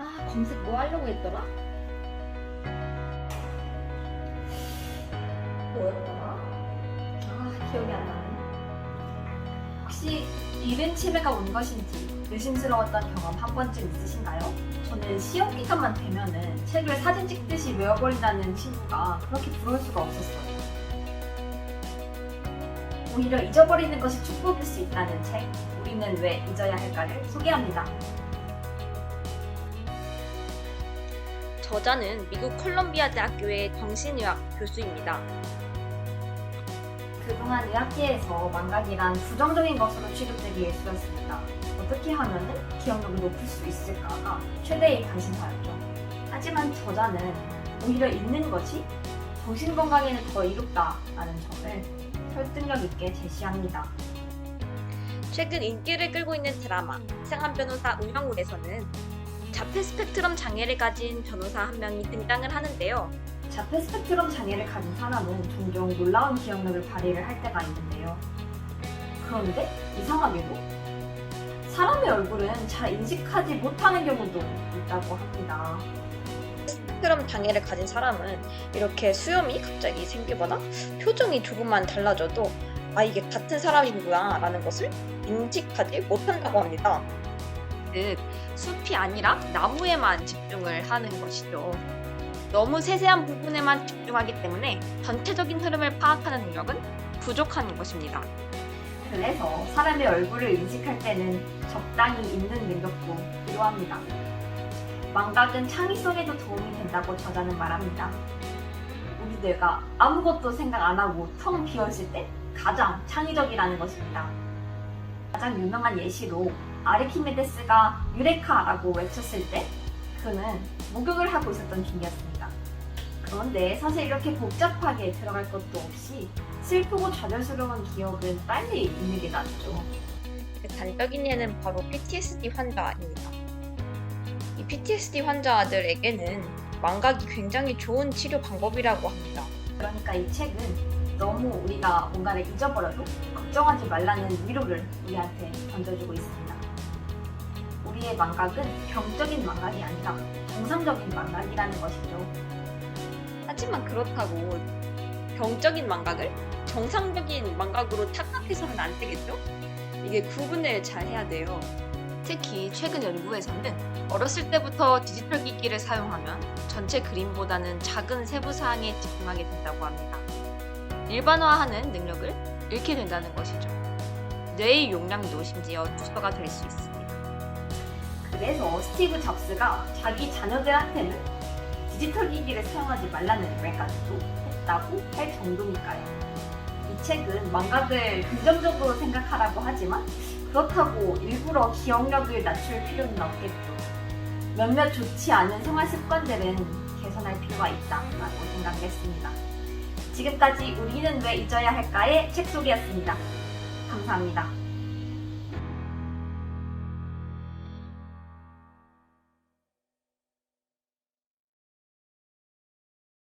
아, 검색 뭐 하려고 했더라? 뭐였더라? 아, 기억이 안 나네. 혹시 이른 치매가 온 것인지 의심스러웠던 경험 한 번쯤 있으신가요? 저는 시험 기간만 되면은 책을 사진 찍듯이 외워버린다는 친구가 그렇게 부러울 수가 없었어요. 오히려 잊어버리는 것이 축복일 수 있다는 책, 우리는 왜 잊어야 할까를 소개합니다. 저자는 미국 콜롬비아 대학교의 정신의학 교수입니다. 그동안 의학계에서 망각이란 부정적인 것으로 취급되기 일쑤였습니다. 어떻게 하면 기억력을 높일 수 있을까가 최대의 관심사였죠. 하지만 저자는 오히려 읽는 것이 정신건강에는 더 이롭다라는 점을 설득력 있게 제시합니다. 최근 인기를 끌고 있는 드라마 이상한 변호사 운영물에서는 자폐 스펙트럼 장애를 가진 변호사 한 명이 등장을 하는데요. 자폐 스펙트럼 장애를 가진 사람은 종종 놀라운 기억력을 발휘를 할 때가 있는데요. 그런데 이상하게도 사람의 얼굴은 잘 인식하지 못하는 경우도 있다고 합니다. 스펙트럼 장애를 가진 사람은 이렇게 수염이 갑자기 생기거나 표정이 조금만 달라져도 아 이게 같은 사람이구나 라는 것을 인식하지 못한다고 합니다. 즉 숲이 아니라 나무에만 집중을 하는 것이죠. 너무 세세한 부분에만 집중하기 때문에 전체적인 흐름을 파악하는 능력은 부족한 것입니다. 그래서 사람의 얼굴을 인식할 때는 적당히 있는 능력도 필요합니다. 망각은 창의성에도 도움이 된다고 저자는 말합니다. 우리 뇌가 아무것도 생각 안 하고 텅 비었을 때 가장 창의적이라는 것입니다. 가장 유명한 예시로 아르키메데스가 유레카라고 외쳤을 때 그는 목욕을 하고 있었던 중이었습니다. 그런데 사실 이렇게 복잡하게 들어갈 것도 없이 슬프고 좌절스러운 기억은 빨리 잊는 게 낫죠. 그 단적인 예는 바로 PTSD 환자입니다. 이 PTSD 환자들에게는 망각이 굉장히 좋은 치료 방법이라고 합니다. 그러니까 이 책은 너무 우리가 뭔가를 잊어버려도 걱정하지 말라는 위로를 우리한테 던져주고 있습니다. 우리의 망각은 병적인 망각이 아니라 정상적인 망각이라는 것이죠. 하지만 그렇다고 병적인 망각을 정상적인 망각으로 착각해서는 안 되겠죠? 이게 구분을 잘 해야 돼요. 특히 최근 연구에서는 어렸을 때부터 디지털 기기를 사용하면 전체 그림보다는 작은 세부 사항에 집중하게 된다고 합니다. 일반화하는 능력을 잃게 된다는 것이죠. 뇌의 용량도 심지어 축소가 될 수 있습니다. 그래서 스티브 잡스가 자기 자녀들한테는 디지털 기기를 사용하지 말라는 말까지도 했다고 할 정도니까요. 이 책은 망각을 긍정적으로 생각하라고 하지만 그렇다고 일부러 기억력을 낮출 필요는 없겠죠. 몇몇 좋지 않은 생활 습관들은 개선할 필요가 있다라고 생각했습니다. 지금까지 우리는 왜 잊어야 할까의 책 소개였습니다. 감사합니다.